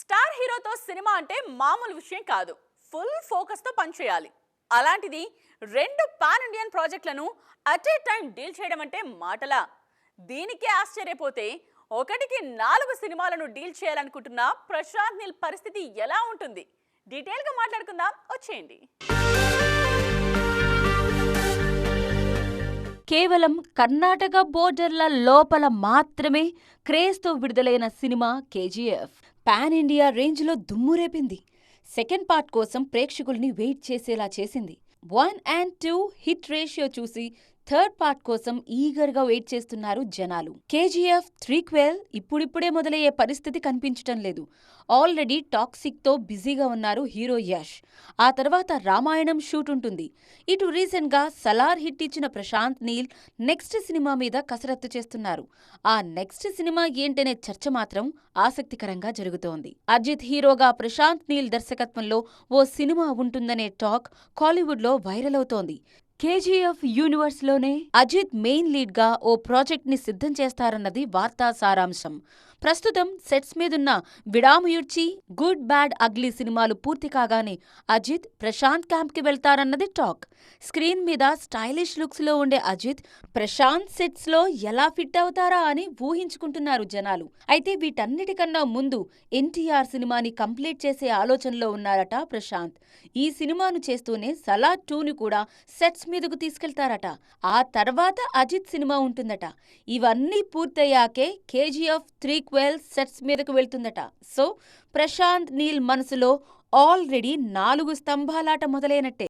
Star హీరోతో cinema అంటే మామూలు విషయం కాదు. ఫుల్ ఫోకస్తో పనిచేయాలి అలాంటిది రెండు పాన్ ఇండియన్ ప్రాజెక్టులను అట్ ఏ టైం డీల్ చేయడం అంటే మాటలా. దీనికే ఆశ్చర్యపోతే ఒకటికి నాలుగు సినిమాలను డీల్ చేయాలనుకుంటున్న ప్రశాంత్ నీల్ పరిస్థితి ఎలా ఉంటుంది? డీటెయిల్గా మాట్లాడుకుందాం. వచ్చేయండి. కేవలం కర్ణాటక బోర్డర్ల లోపల మాత్రమే క్రేజ్తో విడుదలైన సినిమా కేజీఎఫ్. పాన్ ఇండియా రేంజ్లో దుమ్మురేపింది సెకండ్ పార్ట్ కోసం ప్రేక్షకుల్ని వెయిట్ చేసేలా చేసింది. One and two hit ratio చూసి థర్డ్ పార్ట్ కోసం ఈగర్గా వెయిట్ చేస్తున్నారు జనాలు. కేజీఎఫ్ త్రీక్వెల్ ఇప్పుడిప్పుడే మొదలయ్యే పరిస్థితి కనిపించటం లేదు. ఆల్రెడీ టాక్సిక్తో బిజీగా ఉన్నారు హీరో యష్. ఆ తర్వాత రామాయణం షూట్ ఉంటుంది. ఇటు రీసెంట్గా సలార్ హిట్ ఇచ్చిన ప్రశాంత్ నీల్ నెక్స్ట్ సినిమా మీద కసరత్తు చేస్తున్నారు. ఆ నెక్స్ట్ సినిమా ఏంటనే చర్చ మాత్రం ఆసక్తికరంగా జరుగుతోంది. అజిత్ హీరోగా ప్రశాంత్ నీల్ దర్శకత్వంలో ఓ సినిమా ఉంటుందనే టాక్ కాలీవుడ్లో వైరల్ అవుతోంది. కేజీఎఫ్ యూనివర్స్లోనే అజిత్ మెయిన్ లీడ్గా ఓ ప్రాజెక్ట్ని సిద్ధం చేస్తారన్నది వార్తా సారాంశం. ప్రస్తుతం సెట్స్ మీదున్న విడాముయుడ్చి గుడ్ బ్యాడ్ అగ్లీ సినిమాలు పూర్తి కాగానే అజిత్ ప్రశాంత్ క్యాంప్కి వెళ్తారన్నది టాక్. స్క్రీన్ మీద స్టైలిష్ లుక్స్లో ఉండే అజిత్ ప్రశాంత్ సెట్స్లో ఎలా ఫిట్ అవుతారా అని ఊహించుకుంటున్నారు జనాలు. అయితే వీటన్నిటికన్నా ముందు ఎన్టీఆర్ సినిమాని కంప్లీట్ చేసే ఆలోచనలో ఉన్నారట ప్రశాంత్. ఈ సినిమాను చేస్తూనే సలార్ టూని కూడా సెట్స్ మీదకు తీసుకెళ్తారట. ఆ తర్వాత అజిత్ సినిమా ఉంటుందట. ఇవన్నీ పూర్తయ్యాకే కేజీఎఫ్ త్రీ క్వెల్ సెట్స్ మీదకు వెళ్తుందట. సో ప్రశాంత్ నీల్ మనసులో ఆల్రెడీ నాలుగు స్తంభాలాట మొదలైనట్టే.